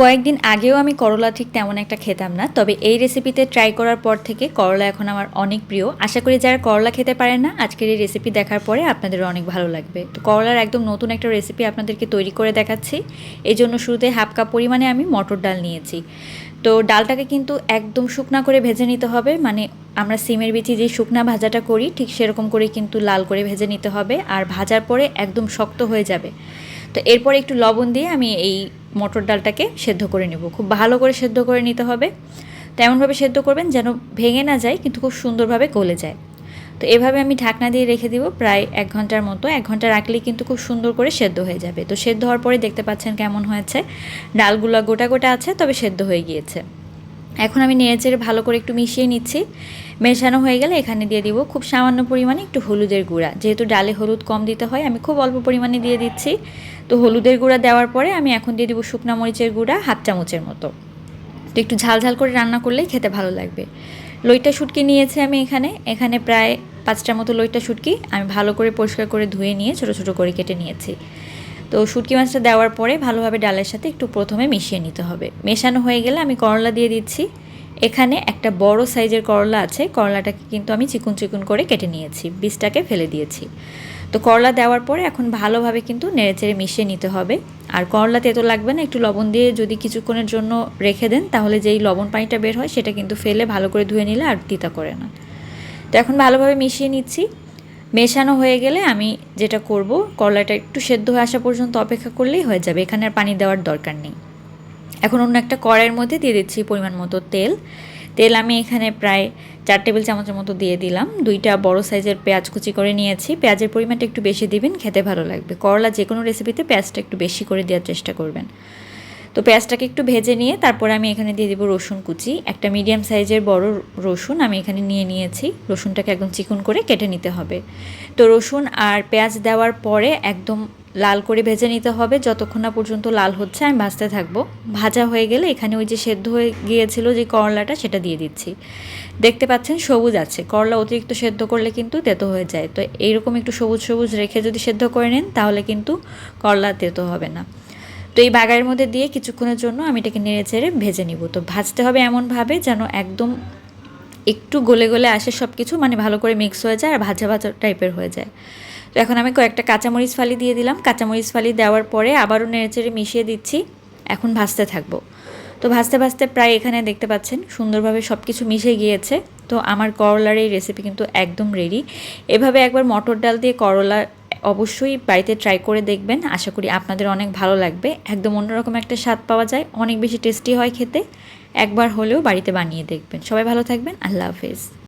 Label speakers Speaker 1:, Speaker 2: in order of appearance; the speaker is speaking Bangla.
Speaker 1: কয়েকদিন আগেও আমি করলা ঠিক তেমন একটা খেতাম না, তবে এই রেসিপিতে ট্রাই করার পর থেকে করলা এখন আমার অনেক প্রিয়। আশা করি যারা করলা খেতে পারেন না, আজকের এই রেসিপি দেখার পরে আপনাদের অনেক ভালো লাগবে। তো করলার একদম নতুন একটা রেসিপি আপনাদেরকে তৈরি করে দেখাচ্ছি। এই জন্য শুরুতে হাফ কাপ পরিমাণে আমি মটর ডাল নিয়েছি। তো ডালটাকে কিন্তু একদম শুকনা করে ভেজে নিতে হবে মানে আমরা সিমের বিচি যে শুকনা ভাজাটা করি, ঠিক সেরকম করে কিন্তু লাল করে ভেজে নিতে হবে, আর ভাজার পরে একদম শক্ত হয়ে যাবে। তো এরপর একটু লবণ দিয়ে আমি এই মটর ডালটাকে সেদ্ধ করে নেব। খুব ভালো করে সেদ্ধ করে নিতে হবে। তেমনভাবে সেদ্ধ করবেন যেন ভেঙে না যায়, কিন্তু খুব সুন্দরভাবে গলে যায়। তো এভাবে আমি ঢাকনা দিয়ে রেখে দিব প্রায় এক ঘণ্টার মতো। এক ঘণ্টা রাখলেই কিন্তু খুব সুন্দর করে সেদ্ধ হয়ে যাবে। তো সেদ্ধ হওয়ার পরে দেখতে পাচ্ছেন কেমন হয়েছে। ডালগুলো গোটা গোটা আছে, তবে সেদ্ধ হয়ে গিয়েছে। এখন আমি নেড়েচেড়ে ভালো করে একটু মিশিয়ে নিচ্ছি। মেশানো হয়ে গেলে এখানে দিয়ে দিব খুব সামান্য পরিমাণে একটু হলুদের গুঁড়া। যেহেতু ডালে হলুদ কম দিতে হয়, আমি খুব অল্প পরিমাণে দিয়ে দিচ্ছি। তো হলুদের গুঁড়া দেওয়ার পরে আমি এখন দিয়ে দিব শুকনা মরিচের গুঁড়া হাফ চামচের মতো। তো একটু ঝাল ঝাল করে রান্না করলেই খেতে ভালো লাগবে। লইটা শুটকি নিয়েছি আমি এখানে। এখানে প্রায় পাঁচটার মতো লইটা শুটকি আমি ভালো করে পরিষ্কার করে ধুয়ে নিয়ে ছোটো ছোটো করে কেটে নিয়েছি। তো শুটকি মাছটা দেওয়ার পরে ভালোভাবে ডালের সাথে একটু প্রথমে মিশিয়ে নিতে হবে। মেশানো হয়ে গেলে আমি করলা দিয়ে দিচ্ছি। এখানে একটা বড় সাইজের করলা আছে। করলাটাকে কিন্তু আমি চিকুন চিকুন করে কেটে নিয়েছি। বীজটাকে ফেলে দিয়েছি। তো করলা দেওয়ার পরে এখন ভালোভাবে কিন্তু নেড়েচেড়ে মিশিয়ে নিতে হবে। আর করলা তেতো লাগবে না, একটু লবণ দিয়ে যদি কিছুক্ষণের জন্য রেখে দেন, তাহলে যেই লবণ পানিটা বের হয় সেটা কিন্তু ফেলে ভালো করে ধুয়ে নিলে আর তিতা করে না। তো এখন ভালোভাবে মিশিয়ে নিচ্ছি। মেশানো হয়ে গেলে আমি যেটা করব করলাটা একটু সেদ্ধ হয়ে আসা পর্যন্ত অপেক্ষা করলেই হয়ে যাবে। এখানে আর পানি দেওয়ার দরকার নেই। এখন অন্য একটা কড়াইয়ের মধ্যে দিয়ে দিচ্ছি পরিমাণ মতো তেল। তেল আমি এখানে প্রায় চার টেবিল চামচের মতো দিয়ে দিলাম। দুইটা বড় সাইজের পেঁয়াজ কুচি করে নিয়েছি। পেঁয়াজের পরিমাণটা একটু বেশি দিবেন, খেতে ভালো লাগবে। করলা যে কোনো রেসিপিতে পেঁয়াজটা একটু বেশি করে দেওয়ার চেষ্টা করবেন। তো পেঁয়াজটাকে একটু ভেজে নিয়ে তারপরে আমি এখানে দিয়ে দেবো রসুন কুচি। একটা মিডিয়াম সাইজের বড় রসুন আমি এখানে নিয়ে নিয়েছি। রসুনটাকে একদম চিকন করে কেটে নিতে হবে। তো রসুন আর পেঁয়াজ দেওয়ার পরে একদম লাল করে ভেজে নিতে হবে। যতক্ষণ না পর্যন্ত লাল হচ্ছে আমি ভাজতে থাকব। ভাজা হয়ে গেলে এখানে ওই যে সেদ্ধ হয়ে গিয়েছিল যে করলাটা সেটা দিয়ে দিচ্ছি। দেখতে পাচ্ছেন সবুজ আছে। করলা অতিরিক্ত সেদ্ধ করলে কিন্তু তেতো হয়ে যায়। তো এইরকম একটু সবুজ সবুজ রেখে যদি সেদ্ধ করে নেন তাহলে কিন্তু করলা তেতো হবে না। তো এই বাগারের মধ্যে দিয়ে কিছুক্ষণের জন্য আমি এটাকে নেড়ে চেড়ে ভেজে নিব। তো ভাজতে হবে এমনভাবে যেন একদম একটু গলে গলে আসে সব কিছু মানে ভালো করে মিক্স হয়ে যায় আর ভাজা ভাজা টাইপের হয়ে যায়। তো এখন আমি কয়েকটা কাঁচামরিচ ফালি দিয়ে দিলাম। কাঁচামরিচ ফালি দেওয়ার পরে আবারও নেড়েচেড়ে মিশিয়ে দিচ্ছি। এখন ভাজতে থাকব। তো ভাজতে ভাজতে প্রায় এখানে দেখতে পাচ্ছেন সুন্দরভাবে সব কিছু মিশে গিয়েছে। তো আমার করলার এই রেসিপি কিন্তু একদম রেডি এভাবে একবার মটর ডাল দিয়ে করলা অবশ্যই বাড়িতে ট্রাই করে দেখবেন। আশা করি আপনাদের অনেক ভালো লাগবে। একদম অন্যরকম একটা স্বাদ পাওয়া যায়। অনেক বেশি টেস্টি হয় খেতে। একবার হলেও বাড়িতে বানিয়ে দেখবেন। সবাই ভালো থাকবেন। আল্লাহ হাফেজ।